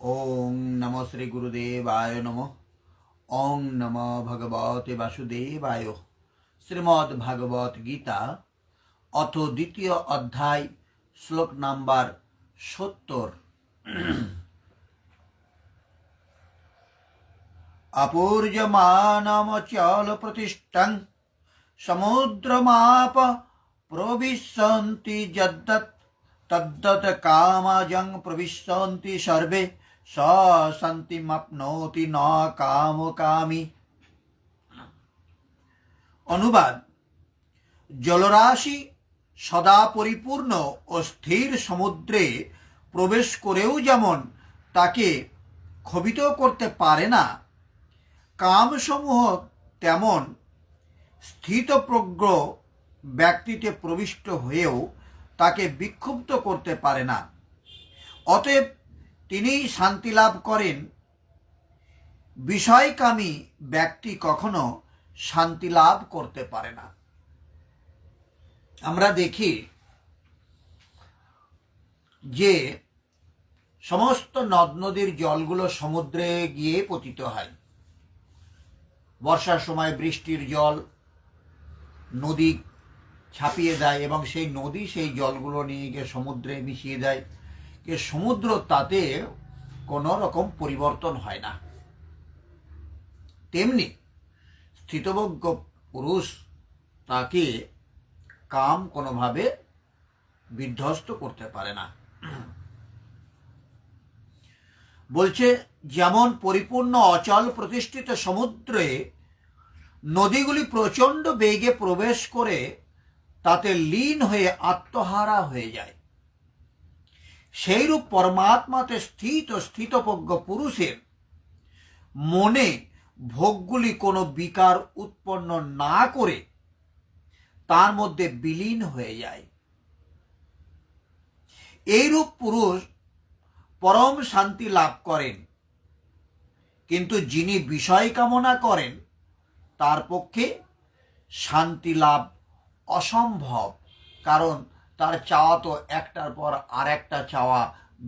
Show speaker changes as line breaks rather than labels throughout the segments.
ওং নম শ্রী গুরুদেবায় নম। ওং নম ভগবতে বাসুদেবায়। শ্রীমদ্ ভাগবত গীতা, অথ দ্বিতীয় অধ্যায়, শ্লোক নাম্বার সত্তর। অপূর্যমানমচল প্রতিষ্ঠং, সমুদ্রমাপ প্রবিশন্তি যদ্দৎ, তদ্দৎ কামজং প্রবিশন্তি সর্বে। স শান্তিমাপ্নোতি ন কামকামী। অনুবাদ, জলরাশি সদা পরিপূর্ণ ও স্থির সমুদ্রে প্রবেশ করেও যেমন তাকে ক্ষোভিত করতে পারে না, কামসমূহ তেমন স্থিতপ্রজ্ঞ ব্যক্তিতে প্রবিষ্ট হয়েও তাকে বিক্ষুব্ধ করতে পারে না। অতএব তিনিই শান্তি লাভ করেন। বিষয়কামী ব্যক্তি কখনো শান্তি লাভ করতে পারে না। আমরা দেখি যে সমস্ত নদ নদীর জলগুলো সমুদ্রে গিয়ে পতিত হয়। বর্ষার সময় বৃষ্টির জল নদী ছাপিয়ে দেয় এবং সেই নদী সেই জলগুলো নিয়ে গিয়ে সমুদ্রে মিশিয়ে দেয়। যে সমুদ্র তাতে কোনো রকম পরিবর্তন হয় না। তেমনি স্থিতবজ্ঞ পুরুষ তাকে কাম কোনোভাবে বিধ্বস্ত করতে পারে না। বলছে, যেমন পরিপূর্ণ অচল প্রতিষ্ঠিত সমুদ্রে নদীগুলি প্রচণ্ড বেগে প্রবেশ করে তাতে লীন হয়ে আত্মহারা হয়ে যায়। সেইরূপ পরমাত্মাতে স্থিত স্থিতপজ্ঞ পুরুষের মনে ভোগগুলি কোনো বিকার উৎপন্ন না করে তার মধ্যে বিলীন হয়ে যায়। এইরূপ পুরুষ পরম শান্তি লাভ করেন। কিন্তু যিনি বিষয় কামনা করেন, তার পক্ষে শান্তি লাভ অসম্ভব। কারণ তার চাওয়া তো একটার পর আর একটা চাওয়া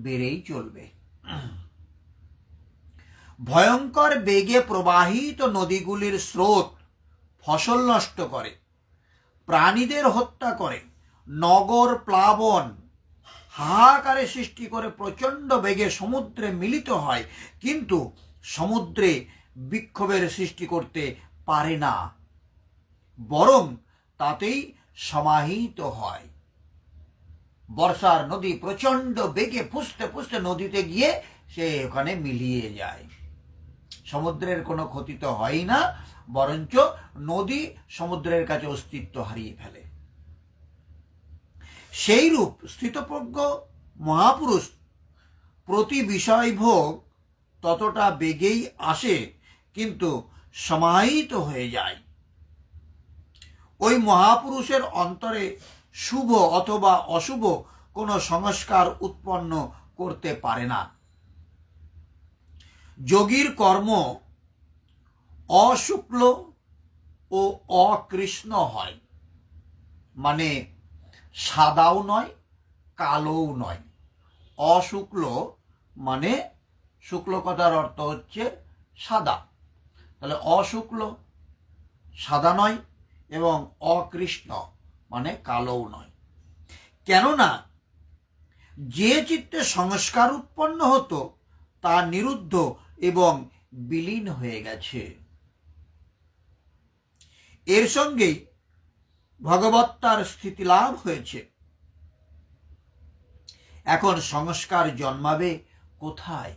বেড়েই চলবে। ভয়ঙ্কর বেগে প্রবাহিত নদীগুলির স্রোত ফসল নষ্ট করে, প্রাণীদের হত্যা করে, নগর প্লাবন হাহাকারে সৃষ্টি করে প্রচণ্ড বেগে সমুদ্রে মিলিত হয়, কিন্তু সমুদ্রে বিক্ষোভের সৃষ্টি করতে পারে না, বরং তাতেই সমাহিত হয়। বর্ষার নদী প্রচণ্ড বেগে ফুসতে ফুসতে নদীতে গিয়ে সে ওখানে মিলিয়ে যায়। সমুদ্রের কোনো ক্ষতি তো হয় না, বরঞ্চ নদী সমুদ্রের কাছে অস্তিত্ব হারিয়ে ফেলে। সেই রূপ স্থিতপ্রজ্ঞ মহাপুরুষ প্রতি বিষয় ভোগ ততটা বেগেই আসে, কিন্তু সমাহিত হয়ে যায়। ওই মহাপুরুষের অন্তরে শুভ অথবা অশুভ কোনো সংস্কার উৎপন্ন করতে পারে না। যোগীর কর্ম অশুক্ল ও অকৃষ্ণ হয় মানে সাদাও নয়, কালোও নয়। অশুক্ল মানে শুক্ল কথার অর্থ হচ্ছে সাদা। তাহলে অশুক্ল সাদা নয় এবং অকৃষ্ণ। মানে কালোও নয়। কেননা, যে চিত্তে সংস্কার উৎপন্ন হতো, তা নিরুদ্ধ এবং বিলীন হয়ে গেছে। এর সঙ্গেই ভগবত্তার স্থিতি লাভ হয়েছে। এখন সংস্কার জন্মাবে কোথায়?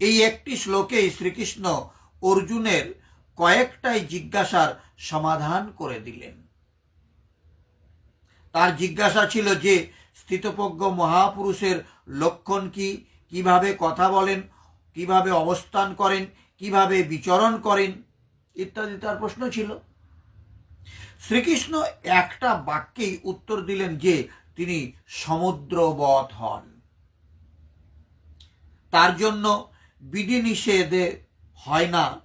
এই একটি শ্লোকে শ্রীকৃষ্ণ অর্জুনের কয়েকটাই জিজ্ঞাসার সমাধান করে দিলেন। তার জিজ্ঞাসা ছিল যে স্থিতপজ্ঞ মহাপুরুষের লক্ষণ কি? কীভাবে কথা বলেন? কীভাবে অবস্থান করেন? কীভাবে বিচরণ করেন? ইত্যাদি তার প্রশ্ন ছিল। শ্রীকৃষ্ণ একটা বাক্যেই উত্তর দিলেন যে, তিনি সমুদ্রবধ হন। তার জন্য বিধিনিষেধে হয় না।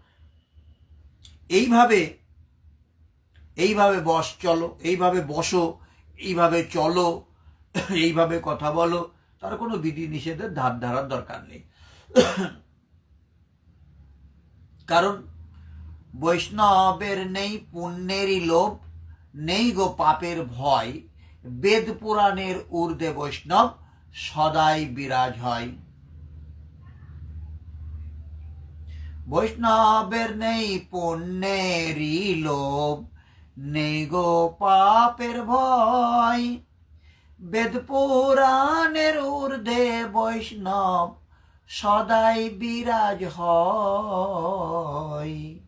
এইভাবে এইভাবে বস, চলো, এইভাবে বসো। এইভাবে চলো, এইভাবে কথা বলো, তার কোনো বিধি নিষেধের ধার ধারার দরকার নেই। কারণ বৈষ্ণবের নেই পুণ্যেরই লোভ, নেই গো পাপের ভয়, বেদ পুরাণের ঊর্ধ্বে বৈষ্ণব সদাই বিরাজ হয়। বৈষ্ণবের নেই পুণ্যেরই লোভ নেই গো পাপের ভয়। বেদ পুরাণের ঊর্ধ্বে বৈষ্ণব সদাই বিরাজ হয়।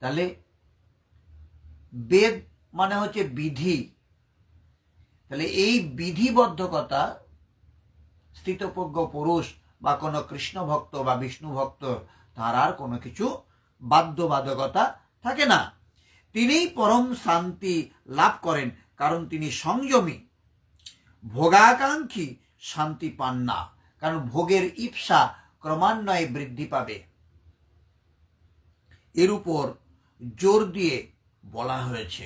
তাহলে বেদ মানে হচ্ছে বিধি। তাহলে এই বিধিবদ্ধকতা স্থিতপ্রজ্ঞ পুরুষ বা কোনো কৃষ্ণ ভক্ত বা বিষ্ণু ভক্ত, তার আর কোনো কিছু বাধ্যবাধকতা থাকে না। তিনি পরম শান্তি লাভ করেন, কারণ তিনি সংযমী। ভোগাকাঙ্ক্ষী শান্তি পান না, কারণ ভোগের ইপসা ক্রমান্বয়ে বৃদ্ধি পাবে। এর উপর জোর দিয়ে বলা হয়েছে।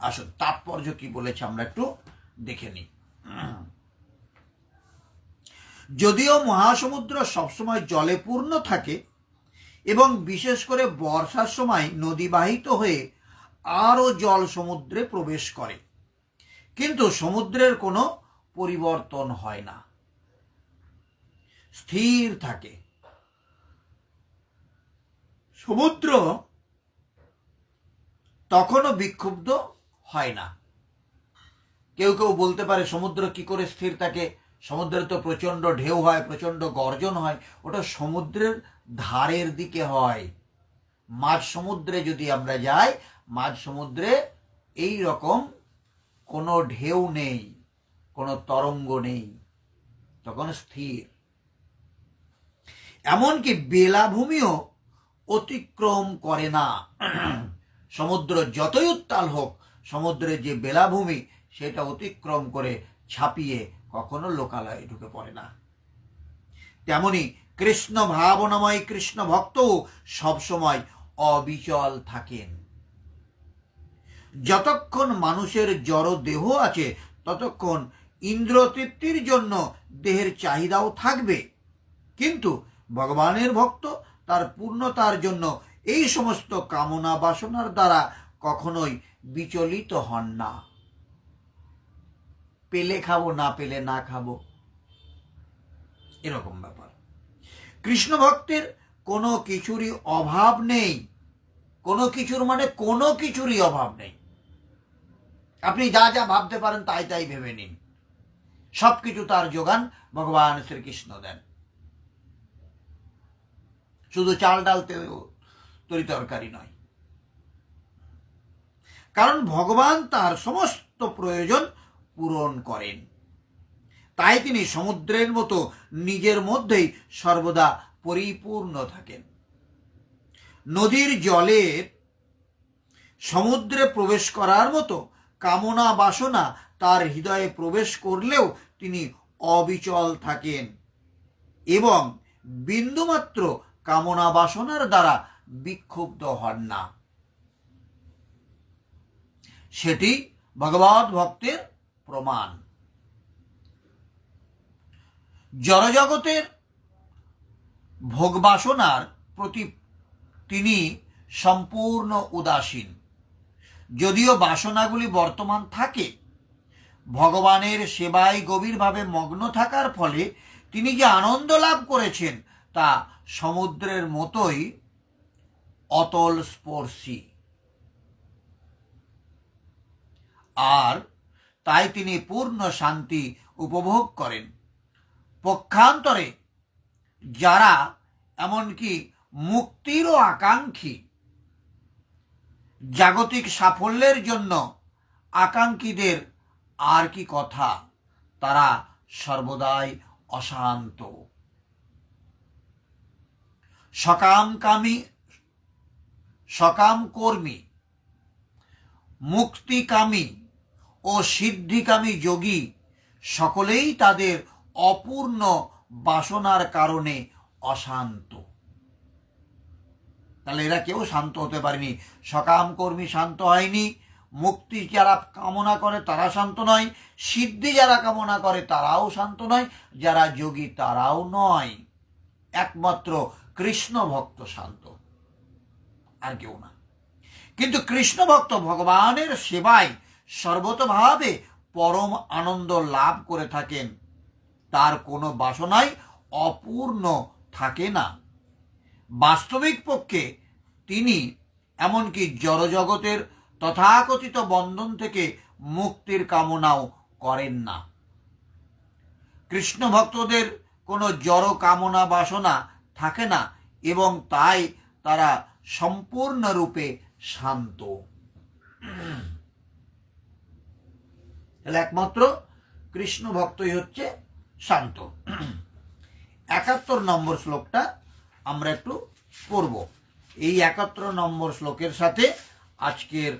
আসুন, তাৎপর্য কি বলেছে আমরা একটু দেখে নিই। যদিও মহাসমুদ্র সবসময় জলে পূর্ণ থাকে এবং বিশেষ করে বর্ষার সময় নদীবাহিত হয়ে আরও জল সমুদ্রে প্রবেশ করে। কিন্তু সমুদ্রের কোনো পরিবর্তন হয় না। স্থির থাকে। সমুদ্র তখনও বিক্ষুব্ধ হয় না। কেউ কেউ বলতে পারে সমুদ্র কি করে স্থির থাকে। সমুদ্রে তো প্রচণ্ড ঢেউ হয়, প্রচণ্ড গর্জন হয়। ওটা সমুদ্রের ধারের দিকে হয়। মাঝ সমুদ্রে যদি আমরা যাই, মাঝ সমুদ্রে এই রকম কোনো ঢেউ নেই, কোনো তরঙ্গ নেই, তখন স্থির। এমনকি বেলাভূমিও অতিক্রম করে না। সমুদ্র যতই উত্তাল হোক সমুদ্রের যে বেলাভূমি, সেটা অতিক্রম করে ছাপিয়ে কখনো লোকালয়ে ঢুকে পড়ে না। তেমনি কৃষ্ণ ভাবনাময় কৃষ্ণ ভক্তও সবসময় অবিচল থাকেন। যতক্ষণ মানুষের জড় দেহ আছে, ততক্ষণ ইন্দ্রতৃপ্তির জন্য দেহের চাহিদাও থাকবে। কিন্তু ভগবানের ভক্ত তার পূর্ণতার জন্য এই সমস্ত কামনা বাসনার দ্বারা কখনোই বিচলিত হন না। পেলে খাব, না পেলে না খাব। এরকম ব্যাপার। কৃষ্ণ ভক্তের কোনো কিছুরই অভাব নেই। কোনো কিছুর মানে কোনো কিছুরই অভাব নেই। আপনি যা যা ভাবতে পারেন তাই তাই ভেবে নিন। সব কিছু তার যোগান ভগবান শ্রীকৃষ্ণ দেন। শুধু চাল ডাল তরি তরকারি নয়। কারণ ভগবান তার সমস্ত প্রয়োজন পূরণ করেন। তাই তিনি সমুদ্রের মতো নিজের মধ্যেই সর্বদা পরিপূর্ণ থাকেন। নদীর জলের সমুদ্রে প্রবেশ করার মতো কামনা বাসনা তার হৃদয়ে প্রবেশ করলেও তিনি অবিচল থাকেন এবং বিন্দুমাত্র কামনা বাসনার দ্বারা বিক্ষুব্ধ হন না। সেটি ভগবত ভক্তের প্রমাণ। জড়জগতের ভোগবাসনার প্রতি তিনি সম্পূর্ণ উদাসীন। যদিও বাসনাগুলি বর্তমান থাকে, ভগবানের সেবায় গভীরভাবে মগ্ন থাকার ফলে তিনি যে আনন্দ লাভ করেছেন তা সমুদ্রের মতোই অতল স্পর্শী আর তাই তিনি পূর্ণ শান্তি উপভোগ করেন। পক্ষান্তরে যারা এমনকি মুক্তিরও আকাঙ্ক্ষী, জাগতিক সাফল্যের জন্য আকাঙ্ক্ষীদের আর কি কথা, তারা সর্বদাই অশান্ত। সকামকামী সকাম কর্মী মুক্তিকামী ও সিদ্ধিকামী যোগী সকলেই তাদের অপূর্ণ বাসনার কারণে অশান্ত। তাহলে এরা কেউ শান্ত হতে পারেনি। সকাম কর্মী শান্ত হয়নি, মুক্তি যারা কামনা করে তারা শান্ত নয়, সিদ্ধি যারা কামনা করে তারাও শান্ত নয়, যারা যোগী তারাও নয়। একমাত্র কৃষ্ণ ভক্ত শান্ত, আর কেউ না। কিন্তু কৃষ্ণ ভক্ত ভগবানের সেবায় সর্বতভাবে পরম আনন্দ লাভ করে থাকেন। তার কোনো বাসনাই অপূর্ণ থাকে না। বাস্তবিক পক্ষে তিনি এমনকি জড়জগতের তথাকথিত বন্ধন থেকে মুক্তির কামনাও করেন না। কৃষ্ণ ভক্তদের কোনো জড় কামনা বাসনা থাকে না এবং তাই তারা সম্পূর্ণরূপে শান্ত। তাহলে একমাত্র কৃষ্ণ ভক্তই হচ্ছে শান্ত। একাত্তর নম্বর শ্লোকটা আমরা একটু পড়ব। এই একাত্তর নম্বর শ্লোকের সাথে আজকের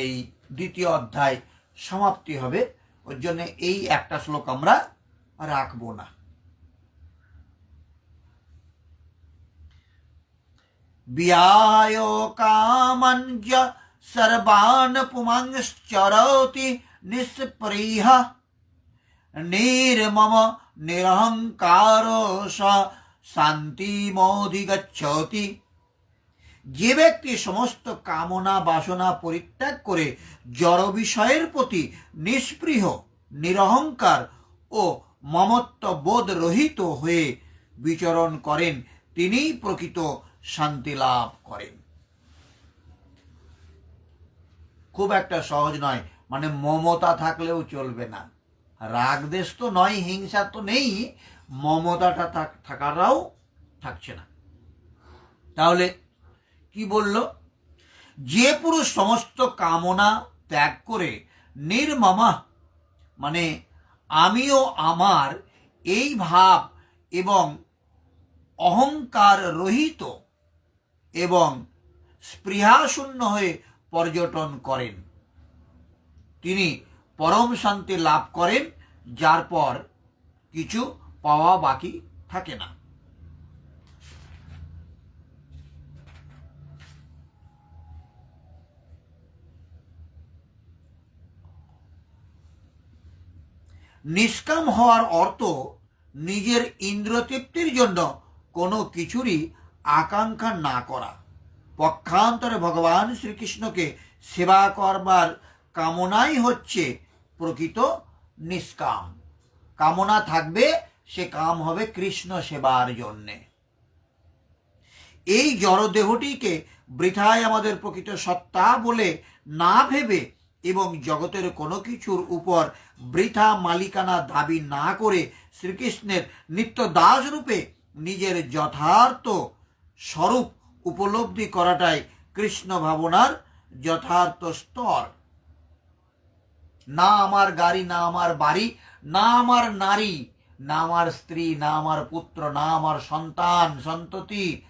এই দ্বিতীয় অধ্যায় সমাপ্তি হবে। ওর জন্য এই একটা শ্লোক আমরা রাখব না। বিয়ায় কামঞ্জ সর্বান পুমাংশ্চরতি নিঃস্পৃহ নির্মম নিরহংকার শান্তিমধিগচ্ছতি যে ব্যক্তি সমস্ত কামনা, বাসনা পরিত্যাগ করে জড় বিষয়ের প্রতি নিষ্পৃহ, নিরহংকার ও মমত্ব বোধ রহিত হয়ে বিচরণ করেন, তিনিই প্রকৃত শান্তি লাভ করেন। খুব একটা সহজ নয় মানে মমতা থাকলেও চলবে না। রাগ দেশ তো নয়, হিংসা তো নেই, মমতাটা থাক- থাকাটাও থাকছে না। তাহলে কি বলল? যে পুরুষ সমস্ত কামনা ত্যাগ করে নির্মমা মানে আমিও আমার এই ভাব এবং অহংকার রহিত এবং স্পৃহাশূন্য হয়ে পর্যটন করেন। তিনি পরম শান্তি লাভ করেন, যার পর কিছু পাওয়া বাকি থাকে না। নিষ্কাম হওয়ার অর্থ নিজের ইন্দ্রতৃপ্তির জন্য কোনো কিছুরই আকাঙ্ক্ষা না করা। পক্ষান্তরে ভগবান শ্রীকৃষ্ণকে সেবা করবার কামনাই হচ্ছে প্রকৃত নিষ্কাম। কামনা থাকবে, সে কাম হবে কৃষ্ণ সেবার জন্যে। এই জড়দেহটিকে বৃথায় আমাদের প্রকৃত সত্তা বলে না ভেবে এবং জগতের কোনো কিছুর উপর বৃথা মালিকানা দাবি না করে শ্রীকৃষ্ণের নিত্য দাস রূপে নিজের যথার্থ স্বরূপ উপলব্ধি করাটাই কৃষ্ণ ভাবনার যথার্থ স্তর। না আমার গাড়ি, না আমার বাড়ি, না আমার নারী, না আমার স্ত্রী, না আমার পুত্র, না আমার সন্তান, সন্ততি,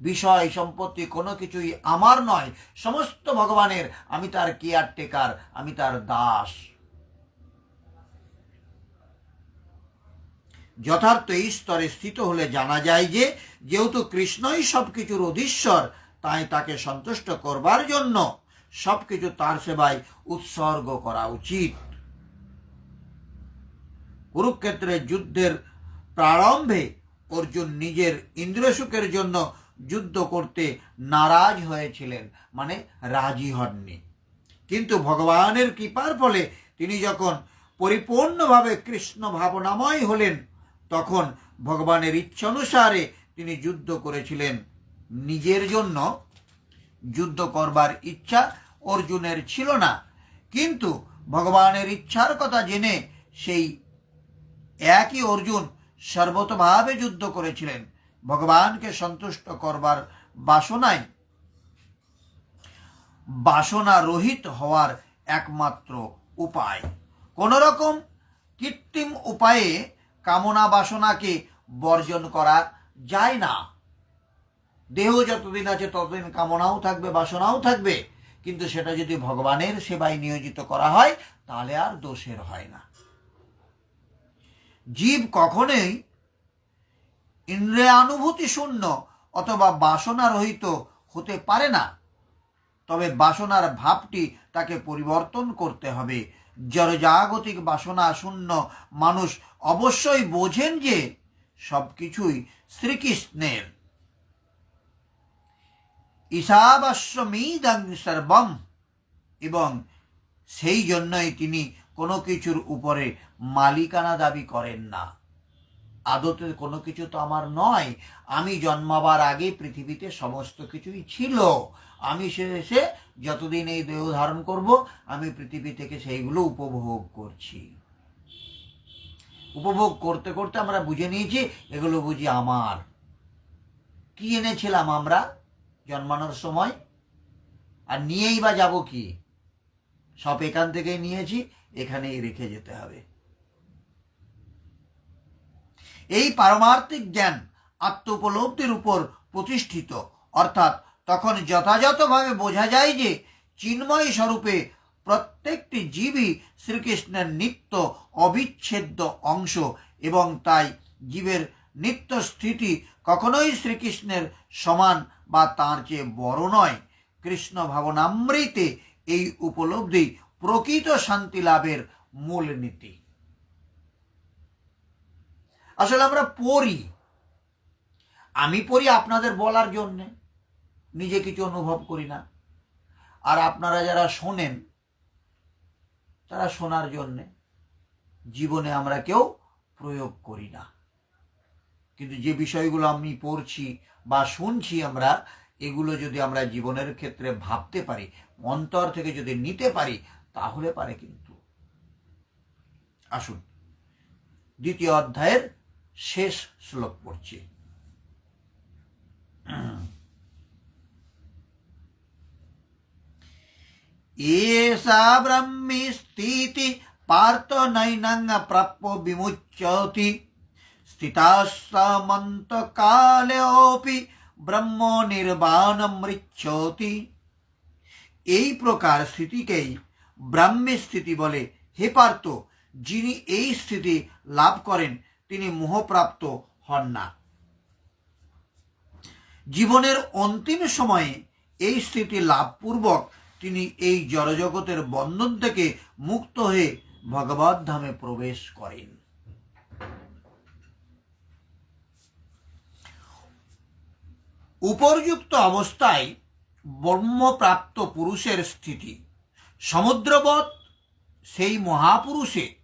বিষয়, সম্পত্তি কোনো কিছুই আমার নয়। সমস্ত ভগবানের, আমি তার কেয়ারটেকার আমি তার দাস। যথার্থ এই স্তরে স্থিত হলে জানা যায় যে, যেহেতু কৃষ্ণই সবকিছুর অধীশ্বর, তাই তাকে সন্তুষ্ট করবার জন্য সবকিছু তার সেবায় উৎসর্গ করা উচিত। কুরুক্ষেত্রের যুদ্ধের প্রারম্ভে অর্জুন নিজের ইন্দ্রসুখের জন্য যুদ্ধ করতে নারাজ হয়েছিলেন মানে রাজি হননি। কিন্তু ভগবানের কৃপার ফলে তিনি যখন পরিপূর্ণভাবে কৃষ্ণ ভাবনাময় হলেন, তখন ভগবানের ইচ্ছানুসারে তিনি যুদ্ধ করেছিলেন। নিজের জন্য যুদ্ধ করবার ইচ্ছা অর্জুনের ছিল না। কিন্তু ভগবানের ইচ্ছার কথা জেনে সেই একই অর্জুন সর্বতভাবে যুদ্ধ করেছিলেন। ভগবানকে সন্তুষ্ট করবার বাসনায় বাসনা রহিত হওয়ার একমাত্র উপায়। কোন রকম কৃত্রিম উপায়ে কামনা বাসনাকে বর্জন করা যায় না। দেহ যতদিন আছে ততদিন কামনাও থাকবে, বাসনাও থাকবে। কিন্তু সেটা যদি ভগবানের সেবায় নিয়োজিত করা হয়, তাহলে আর দোষের হয় না। জীব কখনোই ইন্দ্রিয়ানুভূতি শূন্য অথবা বাসনা রহিত হতে পারে না। তবে বাসনার ভাবটি তাকে পরিবর্তন করতে হবে। জড়জাগতিক বাসনা শূন্য মানুষ অবশ্যই বোঝেন যে সব কিছুই শ্রীকৃষ্ণের। ঈশাবাস্যমিদং সর্বম। এবং সেই জন্যই তিনি কোনো কিছুর উপরে মালিকানা দাবি করেন না। আদতে কোনো কিছু তো আমার নয়। আমি জন্মাবার আগে পৃথিবীতে সমস্ত কিছুই ছিল। আমি শেষে যতদিন এই দেহ ধারণ করব, আমি পৃথিবী থেকে সেইগুলো উপভোগ করছি। উপভোগ করতে করতে আমরা বুঝে নিয়েছি, এগুলো বুঝি আমার। কি এনেছিলাম আমরা? জন্মানোর সময়। আর নিয়েই বা যাব কি? সব এখান থেকেই নিয়েছি, এখানেই রেখে যেতে হবে। এই পারমার্থিক জ্ঞান আত্ম উপলব্ধির উপর প্রতিষ্ঠিত। অর্থাৎ তখন যথাযথভাবে বোঝা যায় যে চিন্ময় স্বরূপে প্রত্যেকটি জীবই শ্রীকৃষ্ণের নিত্য অবিচ্ছেদ্য অংশ এবং তাই জীবের নিত্য স্থিতি কখনোই শ্রীকৃষ্ণের সমান বা তাঁর চেয়ে বড় নয়। কৃষ্ণ ভাবনামৃতে এই উপলব্ধি প্রকৃত শান্তি লাভের মূল নীতি। আসলে আমরা পড়ি। আমি পড়ি আপনাদের বলার জন্যে। নিজে কিছু অনুভব করি না। আর আপনারা যারা শোনেন, তারা শোনার জন্যে জীবনে আমরা কেউ প্রয়োগ করি না। কিন্তু যে বিষয়গুলো আমি পড়ছি বা শুনছি আমরা, এগুলো যদি আমরা জীবনের ক্ষেত্রে ভাবতে পারি, অন্তর থেকে যদি নিতে পারি, তাহলে পারে কিন্তু। আসুন, দ্বিতীয় অধ্যায়ের শেষ শ্লোক পড়ছি। এষা ব্রহ্মি স্থিতি পার্থ নৈনং প্রাপ্য বিমুচ্যতি স্থিতাসমন্ত কালেপি ব্রহ্ম নির্বাণ মৃচ্ছতি। এই প্রকার স্থিতিকেই ব্রাহ্মী স্থিতি বলে হে পার্থ, যিনি এই স্থিতি লাভ করেন, তিনি মোহপ্রাপ্ত হন না। জীবনের অন্তিম সময়ে এই স্থিতি লাভপূর্বক তিনি এই জড়জগতের বন্ধন থেকে মুক্ত হয়ে ভগবত ধামে প্রবেশ করেন। উপর্যুক্ত অবস্থায় ব্রহ্মপ্রাপ্ত পুরুষের স্থিতি। সমুদ্রবৎ সেই মহাপুরুষে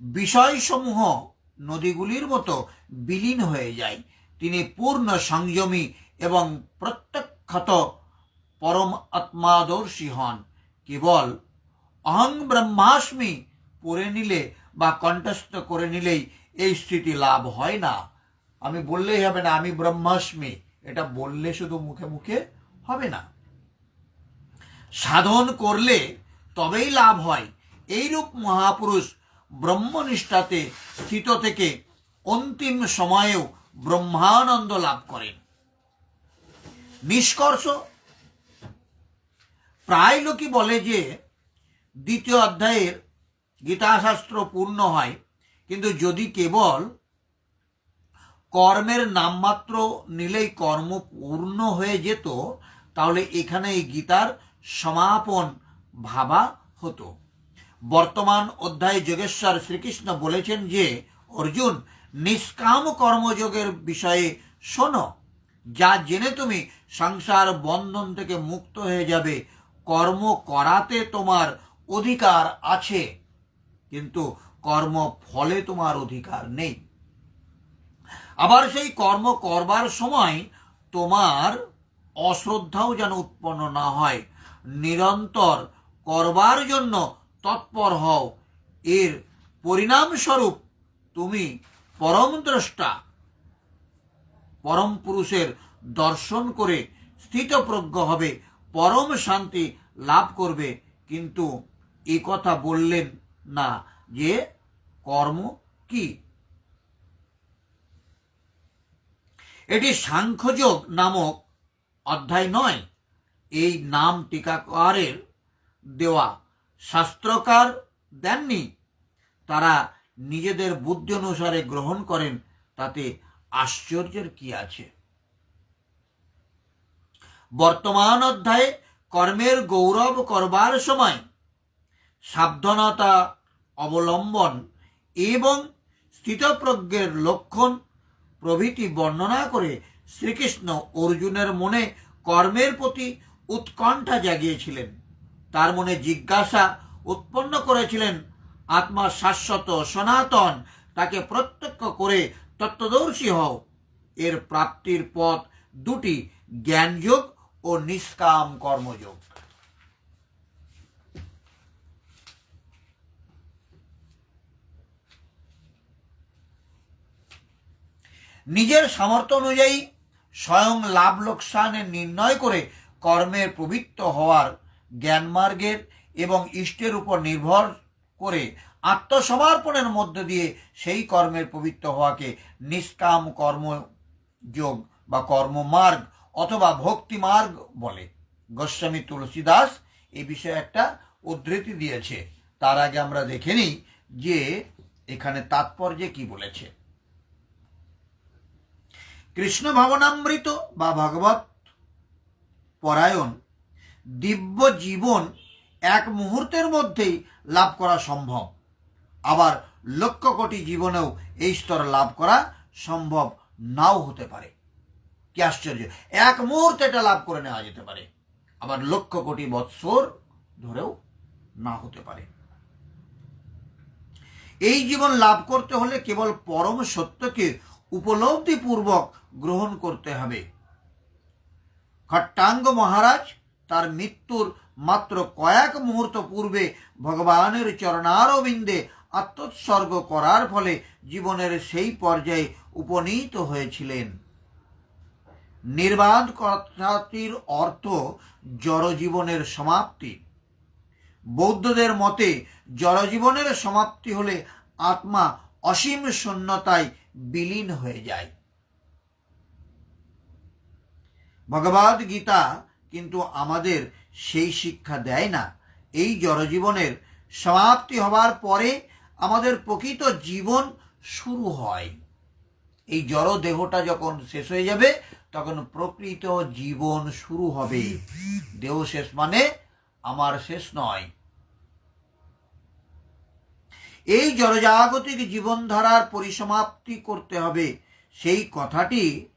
বিষয়সমূহ নদীগুলির মতো বিলীন হয়ে যায়। তিনি পূর্ণ সংযমী এবং প্রত্যক্ষত পরম আত্মাদর্শী হন। কেবল অহং ব্রহ্মাস্মি পড়ে নিলে বা কণ্ঠস্থ করে নিলেই এই স্থিতি লাভ হয় না। আমি বললেই হবে না, আমি ব্রহ্মাস্মি। এটা বললে শুধু মুখে মুখে হবে না। সাধন করলে তবেই লাভ হয়। এইরূপ মহাপুরুষ ব্রহ্মনিষ্ঠাতে স্থিত থেকে অন্তিম সময়েও ব্রহ্মানন্দ লাভ করেন। নিষ্কর্ষ। প্রায় লোকই বলে যে, দ্বিতীয় অধ্যায়ের গীতাশাস্ত্র পূর্ণ হয়, কিন্তু যদি কেবল কর্মের নামমাত্র নিলেই কর্ম পূর্ণ হয়ে যেত, তাহলে এখানে এই গীতার সমাপন ভাবা হতো। বর্তমান অধ্যায় যোগেশ্বর শ্রীকৃষ্ণ বলেছেন যে, অর্জুন, নিষ্কাম কর্মযোগের বিষয়ে শোনো। যা জেনে তুমি সংসার বন্ধন থেকে মুক্ত হয়ে যাবে, কর্ম করাতে তোমার অধিকার আছে। কিন্তু কর্ম ফলে তোমার অধিকার নেই। আবার সেই কর্ম করবার সময় তোমার অশ্রদ্ধাও যেন উৎপন্ন না হয়। নিরন্তর করবার জন্য তৎপর হও। এর পরিণামস্বরূপ তুমি পরম দ্রষ্টা, পরম পুরুষের দর্শন করে স্থিতপ্রজ্ঞ হবে, পরম শান্তি লাভ করবে। কিন্তু এ কথা বললেন না যে কর্ম কি? এটি সাংখ্যযোগ নামক অধ্যায় নয়। এই নাম টিকাকারের দেওয়া শাস্ত্রকার দেননি। তারা নিজেদের বুদ্ধি অনুসারে গ্রহণ করেন, তাতে আশ্চর্যের কি আছে? বর্তমান অধ্যায়ে কর্মের গৌরব করবার সময় সাবধানতা অবলম্বন এবং স্থিতপ্রজ্ঞের লক্ষণ প্রভৃতি বর্ণনা করে শ্রীকৃষ্ণ অর্জুনের মনে কর্মের প্রতি উৎকণ্ঠা জাগিয়েছিলেন। তার মনে জিজ্ঞাসা উৎপন্ন করেছিলেন, আত্মা শাশ্বত সনাতন, তাকে প্রত্যক্ষ করে তত্ত্বদর্শী হও। এর প্রাপ্তির পথ দুটি জ্ঞানযোগ ও নিষ্কাম কর্মযোগ। নিজের সামর্থ্য অনুযায়ী স্বয়ং লাভ লোকসানের নির্ণয় করে কর্মের প্রবৃত্ত হওয়ার জ্ঞানমার্গের এবং ইষ্টের উপর নির্ভর করে আত্মসমর্পণের মধ্য দিয়ে সেই কর্মের পবিত্র হওয়াকে নিষ্কাম কর্মযোগ বা কর্মমার্গ অথবা ভক্তি মার্গ বলে। গোস্বামী তুলসীদাস এই বিষয়ে একটা উদ্ধৃতি দিয়েছে। তার আগে আমরা দেখে নিই যে এখানে তাৎপর্যে কি বলেছে। কৃষ্ণ ভাবনামৃত বা ভগবত পরায়ণ দিব্য জীবন এক মুহূর্তের মধ্যেই লাভ করা সম্ভব। আবার লক্ষ কোটি জীবনেও এই স্তর লাভ করা সম্ভব নাও হতে পারে। কি আশ্চর্য! এক মুহূর্তে এটা লাভ করে নেওয়া যেতে পারে। আবার লক্ষ কোটি বৎসর ধরেও না হতে পারে। এই জীবন লাভ করতে হলে কেবল পরম সত্যকে উপলব্ধিপূর্বক গ্রহণ করতে হবে। খট্টাঙ্গ মহারাজ তার মৃত্যুর মাত্র কয়েক মুহূর্ত পূর্বে ভগবানের চরণারবিন্দে আত্মোৎসর্গ করার ফলে জীবনের সেই পর্যায়ে উপনীত হয়েছিলেন। নির্বাণ কথাটির অর্থ জড়জীবনের সমাপ্তি। বৌদ্ধদের মতে জড়জীবনের সমাপ্তি হলে আত্মা অসীম শূন্যতায় বিলীন হয়ে যায়। ভগবদ গীতা কিন্তু আমাদের সেই শিক্ষা দেয় না। এই জড়জীবনের সমাপ্তি হবার পরে আমাদের প্রকৃত জীবন শুরু হয়। এই জড় দেহটা যখন শেষ হয়ে যাবে, তখন প্রকৃত জীবন শুরু হবে। দেহ শেষ মানে আমার শেষ নয়। এই জড়জাগতিক জীবনধারার পরিসমাপ্তি করতে হবে। সেই কথাটি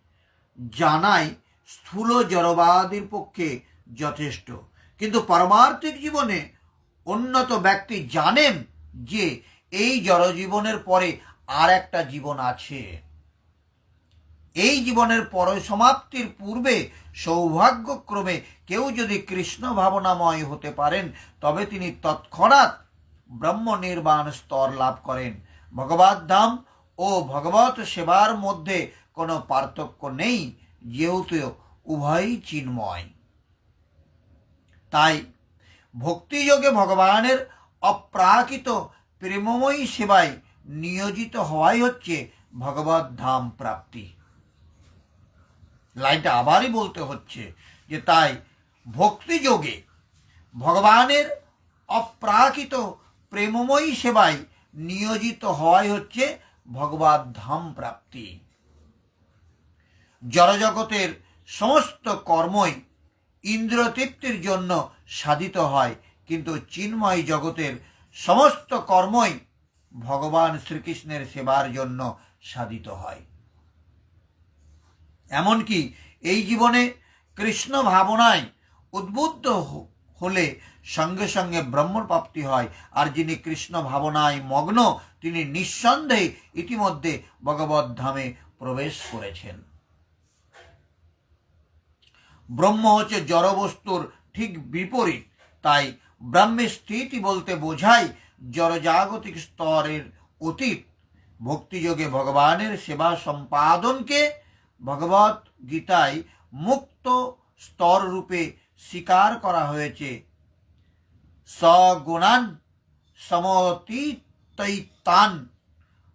জানায় স্থূল জড়বাদীর পক্ষে যথেষ্ট। কিন্তু পারমার্থিক জীবনে উন্নত ব্যক্তি জানেন যে এই জড়জীবনের পরে আর একটা জীবন আছে। এই জীবনের পরিসমাপ্তির পূর্বে সৌভাগ্যক্রমে কেউ যদি কৃষ্ণ ভাবনাময় হতে পারেন, তবে তিনি তৎক্ষণাৎ ব্রহ্ম নির্বাণ স্তর লাভ করেন। ভগবত ধাম ও ভগবত সেবার মধ্যে কোনো পার্থক্য নেই, যেহেতু উভয়ই চিন্ময়। তাই ভক্তিযোগে ভগবানের অপ্রাকৃত প্রেমময়ী সেবায় নিয়োজিত হওয়াই হচ্ছে ভগবত ধাম প্রাপ্তি। লাইনটা আবারই বলতে হচ্ছে যে তাই ভক্তিযোগে ভগবানের অপ্রাকৃত প্রেমময়ী সেবায় নিয়োজিত হওয়াই হচ্ছে ভগবত ধাম প্রাপ্তি। জড়জগতের সমস্ত কর্মই ইন্দ্রতৃপ্তির জন্য সাধিত হয়, কিন্তু চিন্ময় জগতের সমস্ত কর্মই ভগবান শ্রীকৃষ্ণের সেবার জন্য সাধিত হয়। এমনকি এই জীবনে কৃষ্ণ ভাবনায় উদ্বুদ্ধ হলে সঙ্গে সঙ্গে ব্রহ্মপ্রাপ্তি হয় আর যিনি কৃষ্ণ ভাবনায় মগ্ন, তিনি নিঃসন্দেহে ইতিমধ্যে ভগবত ধামে প্রবেশ করেছেন। ব্রহ্ম হচ্ছে জড়বস্তুর ঠিক বিপরীত, তাই ব্রহ্মে স্থিতি বলতে বোঝায় জড়জাগতিক স্তরের অতীত। ভক্তিযোগে ভগবানের সেবা সম্পাদনকে ভগবত গীতায় মুক্ত স্তর রূপে স্বীকার করা হয়েছে। সগুণান সমতীতান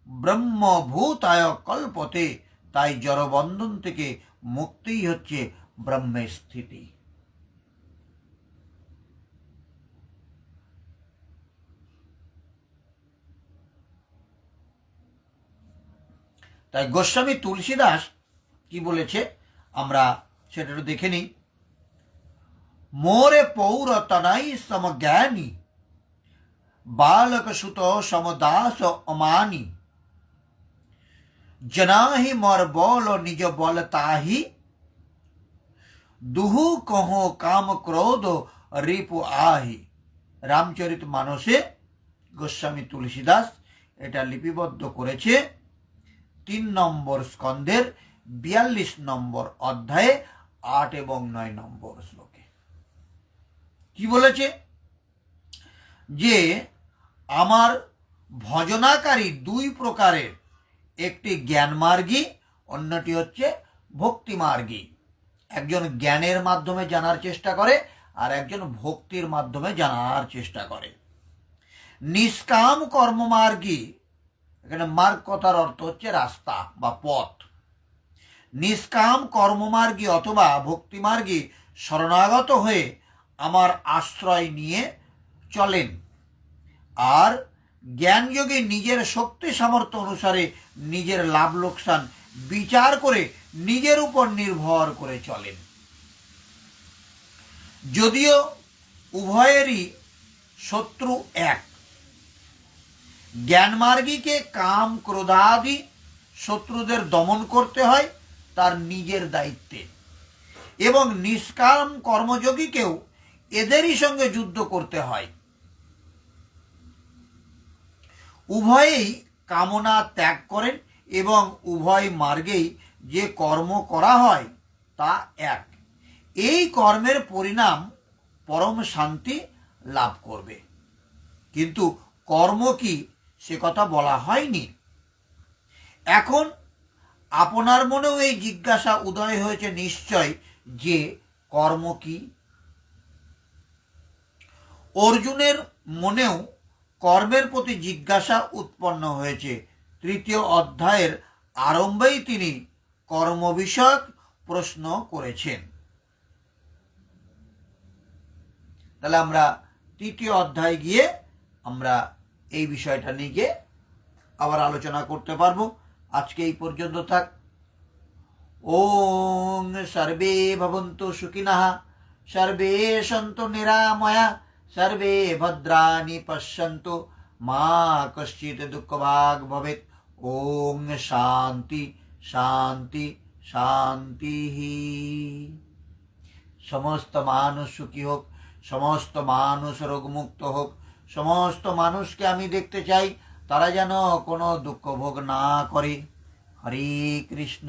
ব্রহ্মভূতায় কল্পতে তাই জড়বন্ধন থেকে মুক্তিই হচ্ছে ব্রহ্মের স্থিতি। তাই গোস্বামী তুলসীদাস কি বলেছে? আমরা সেটা দেখে নিই। મોરે પૌર તનય સમજ્ઞાની બાલક સુતો સમદાસ અમાની જનાહી મોર બોલ নিজ বল তাহি দুহু কহ কাম ক্রোধ রিপু আহি রামচরিত মানসে গোস্বামী তুলসীদাস এটা লিপিবদ্ধ করেছে তিন নম্বর স্কন্ধের বিয়াল্লিশ নম্বর অধ্যায়ে আট এবং নয় নম্বর শ্লোক বলেছে? যে আমার ভজনাকারী দুই প্রকারের, একটি জ্ঞানমার্গী অন্যটি হচ্ছে ভক্তিমার্গী একজন জ্ঞানের মাধ্যমে জানার চেষ্টা করে, আর একজন ভক্তির মাধ্যমে জানার চেষ্টা করে। নিষ্কাম কর্মমার্গী এখানে মার্গ কথার অর্থ হচ্ছে রাস্তা বা পথ। নিষ্কাম কর্মমার্গী অথবা ভক্তিমার্গী শরণাগত হয়ে আমার আশ্রয় নিয়ে চলেন। আর জ্ঞানযোগী নিজের শক্তি সামর্থ্য অনুসারে নিজের লাভ লোকসান বিচার করে নিজের উপর নির্ভর করে চলেন। যদিও উভয়েরই শত্রু এক। জ্ঞানমার্গীকে কাম ক্রোধাদি শত্রুদের দমন করতে হয় তার নিজের দায়িত্বে এবং নিষ্কাম কর্মযোগীকেও এদেরই সঙ্গে যুদ্ধ করতে হয়। উভয়েই কামনা ত্যাগ করেন এবং উভয় মার্গেই যে কর্ম করা হয় তা এক। এই কর্মের পরিণাম পরম শান্তি লাভ করবে। কিন্তু কর্ম কি সে কথা বলা হয়নি। এখন আপনার মনেও এই জিজ্ঞাসা উদয় হয়েছে নিশ্চয় যে কর্ম কি? অর্জুনের মনেও কর্মের প্রতি জিজ্ঞাসা উৎপন্ন হয়েছে। তৃতীয় অধ্যায়ের আরম্ভেই তিনি কর্ম বিষয়ক প্রশ্ন করেছেন। তাহলে আমরা তৃতীয় অধ্যায় গিয়ে আমরা এই বিষয়টা নিয়ে গিয়ে আবার আলোচনা করতে পারব। আজকে এই পর্যন্ত থাক। ওং সর্বে ভবন্তু সুখিনঃ, সর্বে সন্তু নিরাময়া। সর্বে ভদ্রাণি পশ্যন্তু মা কশ্চিৎ দুঃখভাগ ভবেৎ ওং শান্তি শান্তি শান্তি সমস্ত মানুষ সুখী হোক সমস্ত মানুষ রোগমুক্ত হোক সমস্ত মানুষকে আমি দেখতে চাই, তারা যেন কোনো দুঃখ ভোগ না করে। হরে কৃষ্ণ।